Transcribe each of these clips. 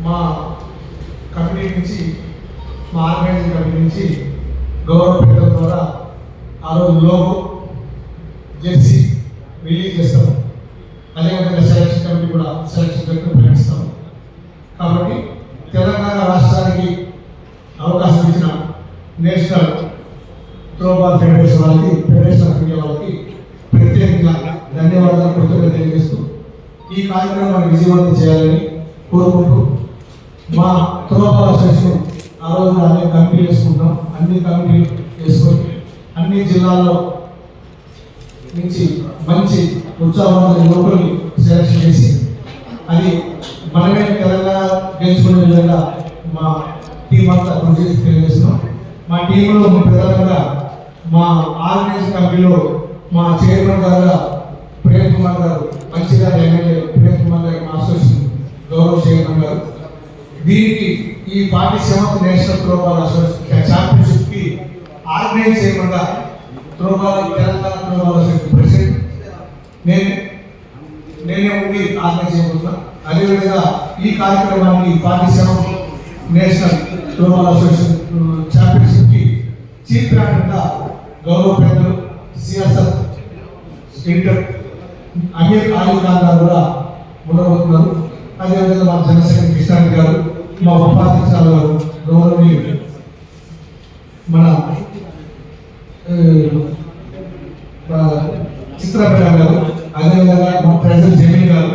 మా కమిటీ నుంచి మా ఆర్గనైజింగ్ కమిటీ నుంచి గౌరవ పెద్దల ద్వారా ఆ రోజు లోగో జెర్సీ రిలీజ్ చేస్తాము అదేవిధంగా సెలక్షన్ కమిటీ కూడా సెలక్షన్ కమిటీ ప్రకటిస్తాము కాబట్టి తెలంగాణ రాష్ట్రానికి అవకాశం ఇచ్చిన నేషనల్ త్రోబాల్ ఫెడరేషన్ వాళ్ళకి ఫెడరేషన్ ఆఫ్ ఇండియా వాళ్ళకి ప్రత్యేకంగా ధన్యవాదాలు కృతజ్ఞత తెలియజేస్తూ ఈ కార్యక్రమాన్ని విజయవంతం చేయాలని కోరుకుంటూ మా త్రోబాల్ అసోసియేషన్ ఆ రోజు అన్ని కమిటీ వేసుకుంటాం. అన్ని కమిటీలు వేసుకొని అన్ని జిల్లాల్లో నుంచి మంచి ఉత్సాహవంతుల యువకుల్ని సెలక్షన్ చేసి అది మనమే తెలంగాణ గెలుచుకునే విధంగా మా టీం అంతా కృషి తెలియజేస్తున్నాం. మా టీంలో ప్రధానంగా మా ఆర్గనైజ్ కమిటీలో మా చైర్మన్ గారు ప్రేమ్ కుమార్ గారు మంచిగా ఎమ్మెల్యే ప్రేమ్ కుమార్ గారు మా అసోసియేషన్ గౌరవ చైర్మన్ గారు దీనికి ఈ party seventh national throwball association ఛాంపియన్షిప్కి organise చేయకుండా throwball Telangana throwball association president. నేను నేనే ఉండి ఆర్గనైజ్ చేయబోతున్నా. అదేవిధంగా ఈ కార్యక్రమానికి party seventh national throwball association ఛాంపియన్షిప్కి చీఫ్గా గౌరవ పెద్దలు సిఎస్ఎఫ్ ఇంటర్ అమీర్ ఆలీ ఖాన్ గారు కూడా ఉండబోతున్నారు. అదేవిధంగా మా జనసేన మా ఉపాధ్యక్షురాలు గారు గౌరవనీయులు మన ఏ, గారు అదేవిధంగా మా ప్రజలు జమీన్ గారు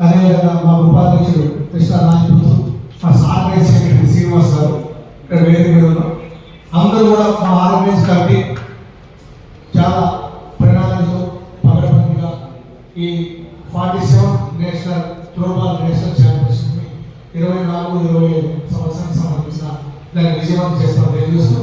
అదేవిధంగా మా ఉపాధ్యక్షుడు కృష్ణ నాయకుడు మా ఆర్గనైజ్ సెక్రటరీ శ్రీనివాస్ గారు ఇక్కడ వేదిక మీద ఉన్నాం. అందరూ కూడా మా ఆర్గనైజ్ కమిటీ చాలా ప్రణాళికతో పగడబందిగా ఈ ఫార్టీ సెవెన్ నేషనల్ త్రోబాల్ ఇరవై నాలుగు ఇరవై ఐదు సంవత్సరానికి సంబంధించిన దాన్ని విజయవంతం చేస్తాం తెలియజేస్తూ